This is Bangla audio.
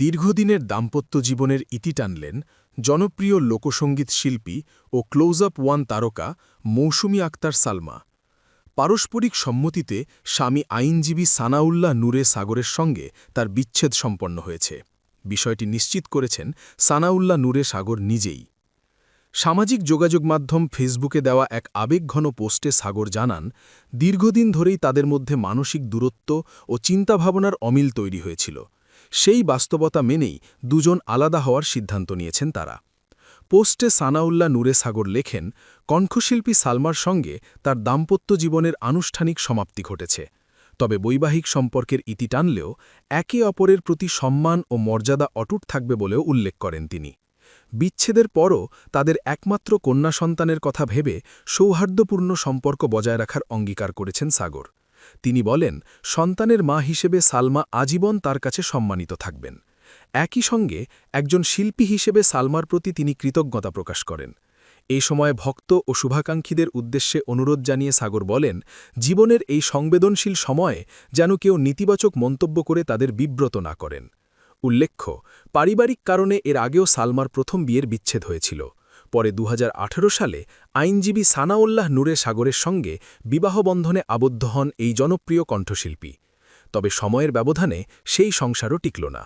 দীর্ঘদিনের দাম্পত্য জীবনের ইতি টানলেন জনপ্রিয় লোকসঙ্গীত শিল্পী ও ক্লোজ আপ ওয়ান তারকা মৌসুমী আক্তার সালমা। পারস্পরিক সম্মতিতে স্বামী আইনজীবী সানাউল্লাহ নূরে সাগরের সঙ্গে তার বিচ্ছেদ সম্পন্ন হয়েছে। বিষয়টি নিশ্চিত করেছেন সানাউল্লাহ নূরে সাগর নিজেই। সামাজিক যোগাযোগ মাধ্যম ফেসবুকে দেওয়া এক আবেগঘন পোস্টে সাগর জানান, দীর্ঘদিন ধরেই তাদের মধ্যে মানসিক দূরত্ব ও চিন্তাভাবনার অমিল তৈরি হয়েছিল। সেই বাস্তবতা মেনেই দুজন আলাদা হওয়ার সিদ্ধান্ত নিয়েছেন তারা। পোস্টে সানাউল্লাহ নূরে সাগর লেখেন, কণ্ঠশিল্পী সালমার সঙ্গে তার দাম্পত্য জীবনের আনুষ্ঠানিক সমাপ্তি ঘটেছে। তবে বৈবাহিক সম্পর্কের ইতি টানলেও একে অপরের প্রতি সম্মান ও মর্যাদা অটুট থাকবে বলেও উল্লেখ করেন তিনি। বিচ্ছেদের পরও তাদের একমাত্র কন্যা সন্তানের কথা ভেবে সৌহার্দ্যপূর্ণ সম্পর্ক বজায় রাখার অঙ্গীকার করেছেন সাগর। তিনি বলেন, সন্তানের মা হিসেবে সালমা আজীবন তার কাছে সম্মানিত থাকবেন। একই সঙ্গে একজন শিল্পী হিসেবে সালমার প্রতি তিনি কৃতজ্ঞতা প্রকাশ করেন। এই সময় ভক্ত ও শুভাকাঙ্ক্ষীদের উদ্দেশ্যে অনুরোধ জানিয়ে সাগর বলেন, জীবনের এই সংবেদনশীল সময়ে যেন কেউ নেতিবাচক মন্তব্য করে তাদের বিব্রত না করেন। উল্লেখ্য, পারিবারিক কারণে এর আগেও সালমার প্রথম বিয়ের বিচ্ছেদ হয়েছিল। পরে দু হাজার আঠারো সালে আইনজীবী সানাউল্লাহ নূরে সাগরের সঙ্গে বিবাহবন্ধনে আবদ্ধ হন এই জনপ্রিয় কণ্ঠশিল্পী। তবে সময়ের ব্যবধানে সেই সংসারও টিকল না।